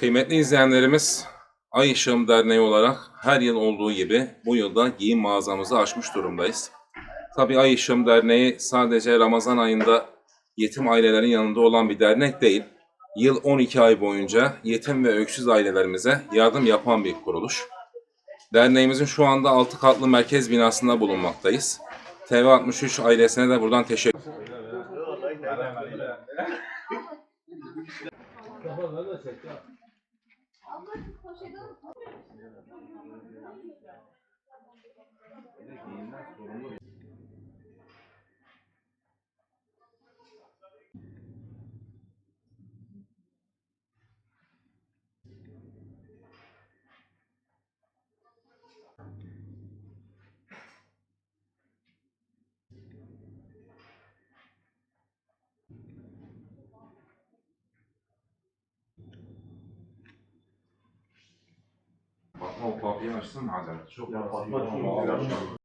Kıymetli izleyenlerimiz, Ay Işığım Derneği olarak her yıl olduğu gibi bu yılda giyim mağazamızı açmış durumdayız. Tabii Ay Işığım Derneği sadece Ramazan ayında yetim ailelerin yanında olan bir dernek değil. Yıl 12 ay boyunca yetim ve öksüz ailelerimize yardım yapan bir kuruluş. Derneğimizin şu anda 6 katlı merkez binasında bulunmaktayız. TV63 ailesine de buradan teşekkür Yeah. Fatma o kapıyı açsın malzeme. Çok Ya Fatma çok güzel.